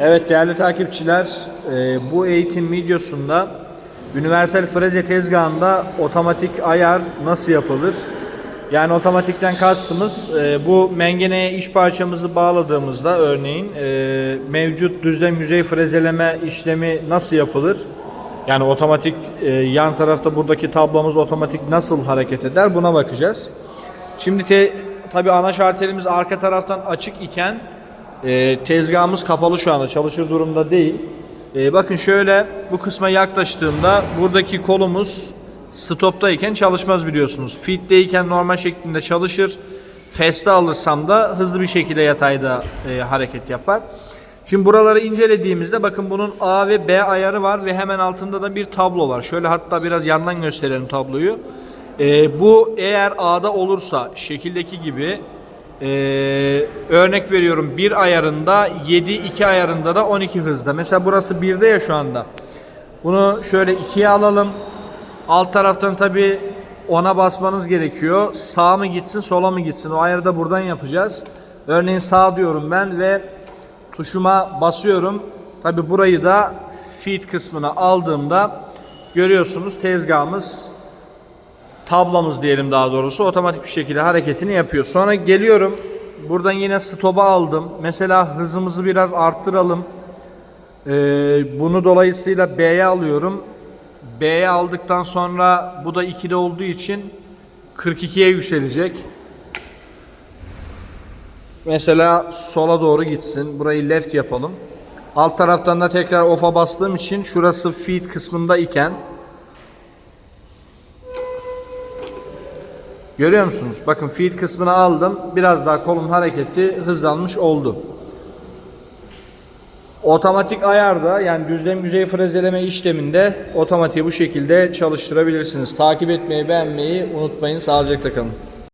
Evet değerli takipçiler, e, bu eğitim videosunda Universal Freze tezgahında otomatik ayar nasıl yapılır? Yani otomatikten kastımız e, bu mengeneye iç parçamızı bağladığımızda örneğin e, mevcut düzlem yüzey frezeleme işlemi nasıl yapılır? Yani otomatik yan tarafta buradaki tablomuz otomatik nasıl hareket eder buna bakacağız. Şimdi te, tabi ana şartelimiz arka taraftan açık iken e, tezgahımız kapalı şu anda çalışır durumda değil. E, bakın şöyle bu kısma yaklaştığımda buradaki kolumuz stoptayken çalışmaz biliyorsunuz. Feed'deyken normal şeklinde çalışır. Fast'e alırsam da hızlı bir şekilde yatayda e, hareket yapar. Şimdi buraları incelediğimizde bakın bunun A ve B ayarı var ve hemen altında da bir tablo var. Şöyle hatta biraz yandan gösterelim tabloyu. Ee, bu eğer A'da olursa şekildeki gibi ee, örnek veriyorum 1 ayarında 7, 2 ayarında da 12 hızda. Mesela burası 1'de ya şu anda. Bunu şöyle 2'ye alalım. Alt taraftan tabi ona basmanız gerekiyor. Sağ mı gitsin sola mı gitsin o ayarı da buradan yapacağız. Örneğin sağ diyorum ben ve tuşuma basıyorum. Tabi burayı da feed kısmına aldığımda görüyorsunuz tezgahımız tablamız diyelim daha doğrusu otomatik bir şekilde hareketini yapıyor. Sonra geliyorum buradan yine stop'a aldım. Mesela hızımızı biraz arttıralım. Ee, bunu dolayısıyla B'ye alıyorum. B'ye aldıktan sonra bu da 2'de olduğu için 42'ye yükselecek. Mesela sola doğru gitsin. Burayı left yapalım. Alt taraftan da tekrar off'a bastığım için şurası feed kısmında iken Görüyor musunuz? Bakın feed kısmını aldım. Biraz daha kolun hareketi hızlanmış oldu. Otomatik ayarda yani düzlem yüzey frezeleme işleminde otomatiği bu şekilde çalıştırabilirsiniz. Takip etmeyi, beğenmeyi unutmayın. Sağlıcakla kalın.